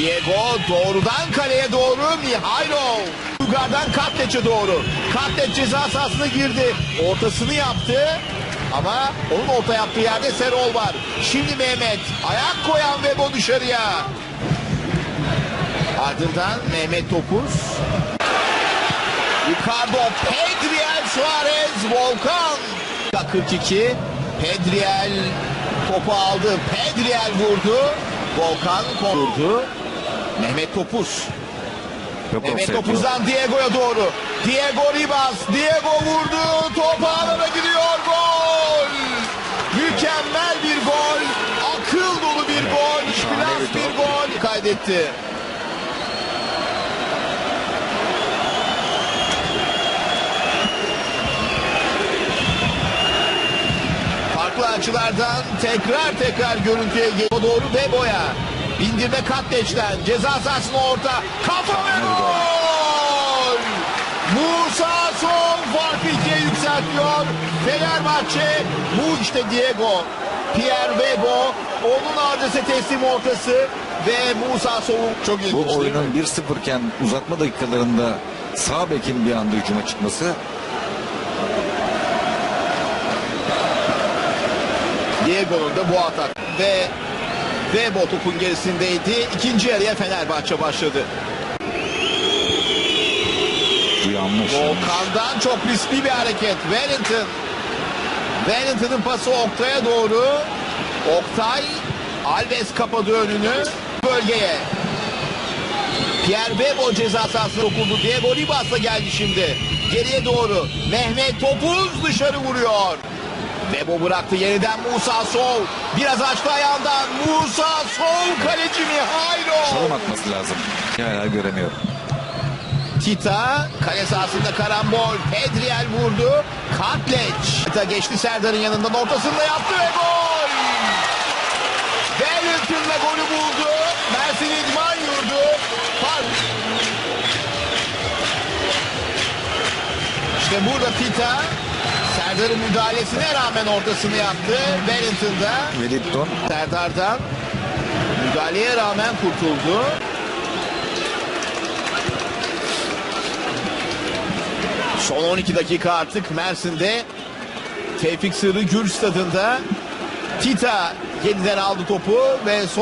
Diego doğrudan kaleye doğru Mihailov. Yukarıdan Katleç'e doğru. Katleç ceza sahasına girdi. Ortasını yaptı. Ama onun orta yaptığı yerde Serol var. Şimdi Mehmet ayak koyan ve bu dışarıya. Ardından Mehmet Topuz. Ricardo Pedriel Suarez Volkan. 42 Pedriel topu aldı. Pedriel vurdu. Volkan vurdu. Mehmet Topuz. Yok Mehmet. Topuz'dan Diego'ya doğru. Diego Ribas. Diego vurdu. Top ağlara gidiyor. Gol. Mükemmel bir gol. Akıl dolu bir gol. şahane bir gol kaydetti. Farklı açılardan tekrar tekrar görüntüye geliyor doğru ve boya. Bindirme Katleç'ten ceza sahasına orta. Kafa ve gol! Musa Son farkı ikiye yükseltiyor. Fenerbahçe bu işte Diego. Pierre Webo onun adrese teslim ortası ve Musa Son çok ilginç. Bu oyunun 1-0 iken uzatma dakikalarında sağ bekin bir anda hücuma çıkması Diego'nun da bu atak ve ve bu topun gerisindeydi. İkinci yarıya Fenerbahçe başladı. bu yanlış. Volkan'dan çok riskli bir hareket. Wellington. Wellington'ın pası Oktay'a doğru. Oktay Alves kapadı önünü bölgeye. Pierre Bebo ceza sahasına dokundu. Diego Ribas'la geldi şimdi. Geriye doğru. Mehmet Topuz dışarı vuruyor. Bebo bıraktı yeniden Musa Sol. Biraz açtı ayağından. Musa Sol kaleci Mihailov. Çalım atması lazım. Hala göremiyorum. Tita kale sahasında karambol. Pedriel vurdu. Katleç. Tita geçti Serdar'ın yanından ortasında yaptı ve gol. Wellington'la golü buldu. Mersin İdman yurdu. Fark. İşte burada Tita Serdar'ın müdahalesine rağmen ortasını yaptı. Wellington'da Wellington Serdar'dan müdahaleye rağmen kurtuldu. Son 12 dakika artık Mersin'de Tevfik Sırrı Gür stadında Tita yeniden aldı topu ve sol